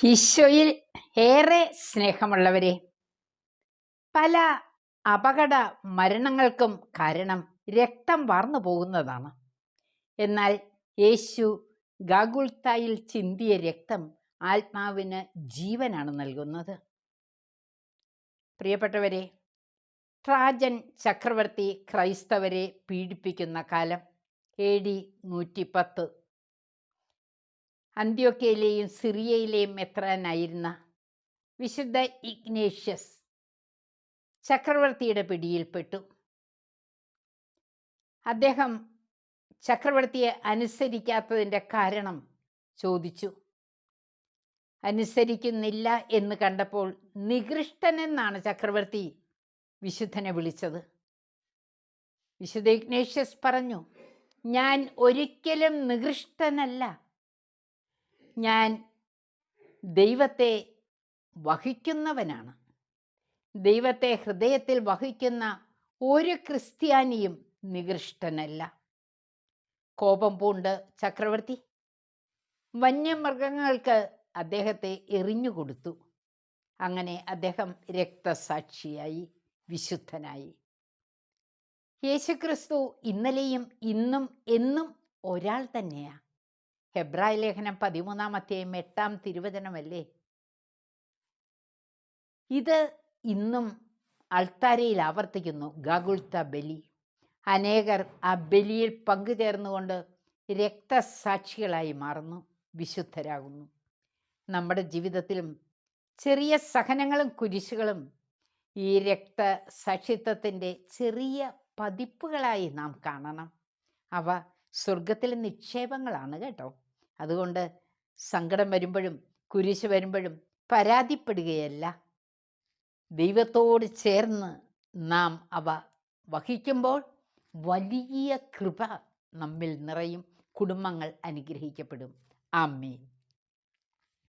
ഈശോയിൽ ഏറെ സ്നേഹമുള്ളവരെ പല അപകട മരണങ്ങൾക്കും കാരണം രക്തം വാർന്നു പോകുന്നതാണ്. എന്നാൽ യേശു ഗാഗുൾത്തായിൽ ചിന്തിയ രക്തം ആത്മാവിന് ജീവനാണ് നൽകുന്നത്. പ്രിയപ്പെട്ടവരെ ട്രാജൻ ചക്രവർത്തി ക്രൈസ്തവരെ പീഡിപ്പിക്കുന്ന കാലം എ ഡി നൂറ്റിപ്പത്ത് അന്ത്യോക്കയിലെയും സിറിയയിലെയും മെത്രാനായിരുന്ന വിശുദ്ധ ഇഗ്നേഷ്യസ് ചക്രവർത്തിയുടെ പിടിയിൽപ്പെട്ടു. അദ്ദേഹം ചക്രവർത്തിയെ അനുസരിക്കാത്തതിന്റെ കാരണം ചോദിച്ചു. അനുസരിക്കുന്നില്ല എന്ന് കണ്ടപ്പോൾ നികൃഷ്ടനെന്നാണ് ചക്രവർത്തി വിശുദ്ധനെ വിളിച്ചത്. വിശുദ്ധ ഇഗ്നേഷ്യസ് പറഞ്ഞു ഞാൻ ഒരിക്കലും നികൃഷ്ടനല്ല. ഞാൻ ദൈവത്തെ വഹിക്കുന്നവനാണ്. ദൈവത്തെ ഹൃദയത്തിൽ വഹിക്കുന്ന ഒരു ക്രിസ്ത്യാനിയും നികൃഷ്ടനല്ല. കോപം പൂണ്ട് ചക്രവർത്തി. വന്യമൃഗങ്ങൾക്ക് അദ്ദേഹത്തെ എറിഞ്ഞുകൊടുത്തു. അങ്ങനെ അദ്ദേഹം രക്തസാക്ഷിയായി വിശുദ്ധനായി. യേശുക്രിസ്തു ഇന്നലെയും ഇന്നും എന്നും ഒരാൾ തന്നെയാ. ഹെബ്രായ ലേഖനം പതിമൂന്നാം അധ്യായം എട്ടാം തിരുവചനമല്ലേ? ഇത് ഇന്നും അൾത്താരയിൽ ആവർത്തിക്കുന്നു. ഗാഗുൾത്ത ബലി. അനേകർ ആ ബലിയിൽ പങ്കുചേർന്നുകൊണ്ട് രക്തസാക്ഷികളായി മാറുന്നു വിശുദ്ധരാകുന്നു. നമ്മുടെ ജീവിതത്തിലും ചെറിയ സഹനങ്ങളും കുരിശുകളും ഈ രക്തസാക്ഷിത്വത്തിന്റെ ചെറിയ പതിപ്പുകളായി നാം കാണണം. അവ സ്വർഗത്തിലെ നിക്ഷേപങ്ങളാണ് കേട്ടോ. അതുകൊണ്ട് സങ്കടം വരുമ്പോഴും കുരിശ് വരുമ്പോഴും പരാതിപ്പെടുകയല്ല. ദൈവത്തോട് ചേർന്ന് നാം അവ വഹിക്കുമ്പോൾ വലിയ കൃപ നമ്മിൽ നിറയും കുടുംബങ്ങൾ അനുഗ്രഹിക്കപ്പെടും. ആമേൻ.